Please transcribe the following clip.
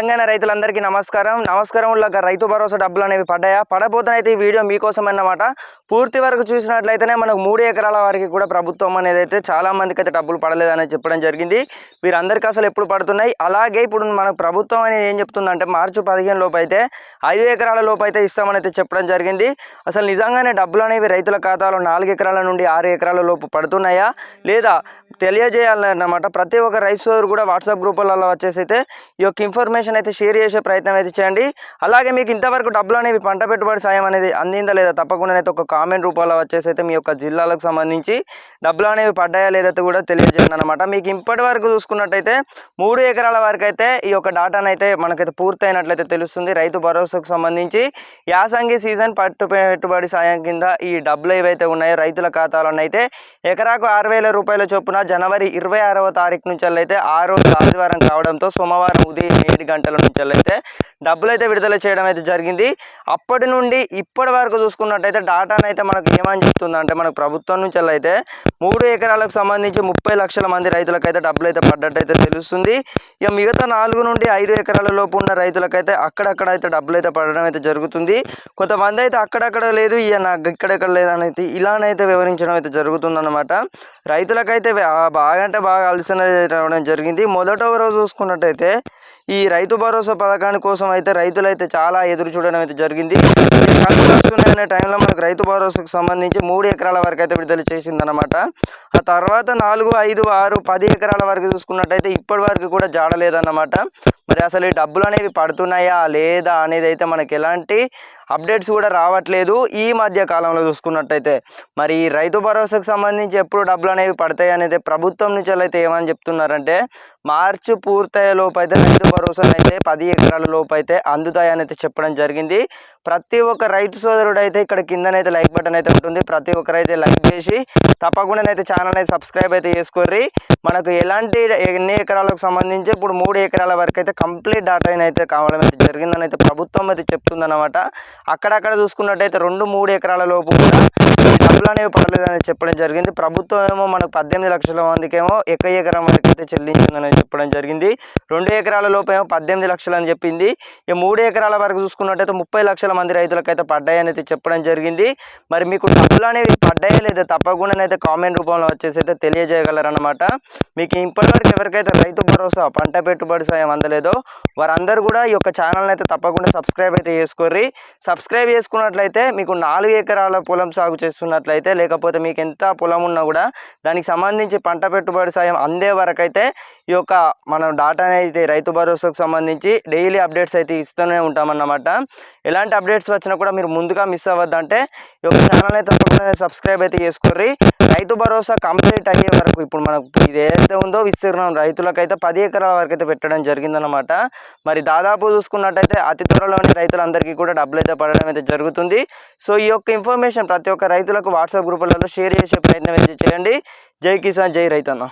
తెలంగాణ రైతులందరికీ నమస్కారం. నమస్కారం ఉల్లాక రైతు భరోసా డబ్బులు అనేవి పడ్డాయా? పడబోతున్నైతే ఈ వీడియో మీకోసం అన్నమాట. పూర్తి వరకు చూసినట్లయితేనే మనకు మూడు ఎకరాల వారికి కూడా ప్రభుత్వం అనేది అయితే చాలా మందికి అయితే డబ్బులు పడలేదని చెప్పడం జరిగింది. వీరందరికీ అసలు ఎప్పుడు పడుతున్నాయి? అలాగే ఇప్పుడు మన ప్రభుత్వం అనేది ఏం చెప్తుందంటే మార్చి పదిహేను లోపు అయితే ఐదు ఎకరాల లోపు అయితే ఇస్తామని అయితే చెప్పడం జరిగింది. అసలు నిజంగానే డబ్బులు అనేవి రైతుల ఖాతాలో నాలుగు ఎకరాల నుండి ఆరు ఎకరాల లోపు పడుతున్నాయా? లేదా తెలియజేయాలన్నమాట. ప్రతి ఒక్క రైతు సోదరు కూడా వాట్సాప్ గ్రూపులలో వచ్చేసి అయితే ఈ యొక్క ఇన్ఫర్మేషన్ అయితే షేర్ చేసే ప్రయత్నం అయితే చేయండి. అలాగే మీకు ఇంతవరకు డబ్బులు అనేవి పంట పెట్టుబడి సాయం అనేది అందిందా లేదా తప్పకుండా అయితే ఒక కామెంట్ రూపంలో వచ్చేసి అయితే మీ యొక్క జిల్లాలకు సంబంధించి డబ్బులు అనేవి పడ్డాయా లేదైతే కూడా తెలియజేయండి అనమాట మీకు ఇప్పటి వరకు చూసుకున్నట్టయితే మూడు ఎకరాల వరకు అయితే ఈ యొక్క డాటాను అయితే మనకైతే పూర్తయినట్లయితే తెలుస్తుంది. రైతు భరోసాకు సంబంధించి యాసంగి సీజన్ పట్టు పెట్టుబడి సాయం కింద ఈ డబ్బులు ఏవైతే ఉన్నాయో రైతుల ఖాతాలను అయితే ఎకరాకు ఆరు వేల రూపాయల చొప్పున జనవరి ఇరవై ఆరవ తారీఖు నుంచి అయితే ఆ రోజు ఆదివారం కావడంతో సోమవారం ఉదయం ఏడు గంటల నుంచి అయితే డబ్బులు అయితే విడుదల చేయడం అయితే జరిగింది. అప్పటి నుండి ఇప్పటి వరకు చూసుకున్నట్టయితే డాటాను అయితే మనకు ఏమని చెప్తుందంటే మనకు ప్రభుత్వం నుంచి అయితే మూడు ఎకరాలకు సంబంధించి ముప్పై లక్షల మంది రైతులకైతే డబ్బులు అయితే పడ్డట్టయితే తెలుస్తుంది. ఇక మిగతా నాలుగు నుండి ఐదు ఎకరాల లోపు ఉన్న రైతులకైతే అక్కడక్కడ అయితే డబ్బులు అయితే పడడం అయితే జరుగుతుంది. కొంతమంది అయితే అక్కడక్కడ లేదు ఇక నాకు ఇక్కడెక్కడ లేదనైతే ఇలానైతే వివరించడం అయితే జరుగుతుందన్నమాట. రైతులకైతే బాగా అంటే బాగా అలసిన రావడం జరిగింది. మొదట రోజు చూసుకున్నట్టయితే ఈ రైతు భరోసా పథకాని కోసం అయితే రైతులైతే చాలా ఎదురు చూడడం అయితే జరిగింది. టైంలో మనకు రైతు భరోసాకు సంబంధించి మూడు ఎకరాల వరకు అయితే విడుదల చేసిందనమాట ఆ తర్వాత నాలుగు ఐదు ఆరు పది ఎకరాల వరకు చూసుకున్నట్టయితే ఇప్పటి వరకు కూడా జాడలేదన్నమాట మరి అసలు ఈ డబ్బులు అనేవి పడుతున్నాయా లేదా అనేది అయితే మనకి ఎలాంటి అప్డేట్స్ కూడా రావట్లేదు ఈ మధ్య కాలంలో చూసుకున్నట్టయితే. మరి ఈ రైతు భరోసాకు సంబంధించి ఎప్పుడు డబ్బులు అనేవి పడతాయి అనేది ప్రభుత్వం నుంచి అయితే ఏమని చెప్తున్నారంటే మార్చి పూర్తయ్యే లోపు అయితే రైతు భరోసాను అయితే పది ఎకరాల లోపు అయితే అందుతాయని అయితే చెప్పడం జరిగింది. ప్రతి ఒక్క రైతు సోదరుడు అయితే ఇక్కడ కిందనైతే లైక్ బటన్ అయితే ఉంటుంది. ప్రతి ఒక్కరైతే లైక్ చేసి తప్పకుండా అయితే ఛానల్ అయితే సబ్స్క్రైబ్ అయితే చేసుకోర్రి. మనకు ఎలాంటి ఎన్ని ఎకరాలకు సంబంధించి ఇప్పుడు మూడు ఎకరాల వరకు అయితే కంప్లీట్ డాటా అయితే కావడం అయితే జరిగిందని అయితే ప్రభుత్వం అయితే చెప్తుందన్నమాట. అక్కడక్కడ చూసుకున్నట్టయితే రెండు మూడు ఎకరాల లోపు కూడా డబ్బులు అనేవి పడలేదని చెప్పడం జరిగింది. ప్రభుత్వం ఏమో మనకు పద్దెనిమిది లక్షల మందికేమో ఎక్క ఎకరం వరకు అయితే చెల్లించిందని చెప్పడం జరిగింది. రెండు ఎకరాల లోపేమో పద్దెనిమిది లక్షలు అని చెప్పింది. ఈ మూడు ఎకరాల వరకు చూసుకున్నట్టయితే ముప్పై లక్షల మంది రైతులకైతే పడ్డాయని అయితే చెప్పడం జరిగింది. మరి మీకు డబ్బులు అనేవి పడ్డాయా లేదా తప్పకుండానైతే కామెంట్ రూపంలో వచ్చేసి అయితే తెలియజేయగలరన్నమాట. మీకు ఇప్పటివరకు ఎవరికైతే రైతు భరోసా పంట పెట్టుబడి సాయం అందలేదో వారందరూ కూడా ఈ యొక్క ఛానల్ని అయితే తప్పకుండా సబ్స్క్రైబ్ అయితే చేసుకోర్రి. సబ్స్క్రైబ్ చేసుకున్నట్లయితే మీకు నాలుగు ఎకరాల పొలం సాగు చేస్తున్నట్లయితే లేకపోతే మీకు ఎంత పొలం ఉన్నా కూడా దానికి సంబంధించి పంట పెట్టుబడి సాయం అందే వరకు అయితే ఈ యొక్క మనం డాటాని అయితే రైతు భరోసాకు సంబంధించి డైలీ అప్డేట్స్ అయితే ఇస్తూనే ఉంటామన్నమాట. ఎలాంటి అప్డేట్స్ వచ్చినా కూడా మీరు ముందుగా మిస్ అవ్వద్దంటే ఈ యొక్క ఛానల్ అయితే సబ్స్క్రైబ్ అయితే చేసుకోర్రి. రైతు భరోసా కంప్లీట్ అయ్యే వరకు ఇప్పుడు మనకు ఇది ఏదైతే ఉందో విస్తీర్ణం రైతులకైతే పది ఎకరాల వరకు అయితే పెట్టడం జరిగిందనమాట మరి దాదాపు చూసుకున్నట్టయితే అతి త్వరలోనే రైతులందరికీ కూడా డబ్బులు అయితే పడడం అయితే జరుగుతుంది. సో ఈ యొక్క ఇన్ఫర్మేషన్ ప్రతి ఒక్క రైతులకు వాట్సాప్ గ్రూపులలో షేర్ చేసే ప్రయత్నం అయితే చేయండి. జై కిసాన్ జై రైతన్న.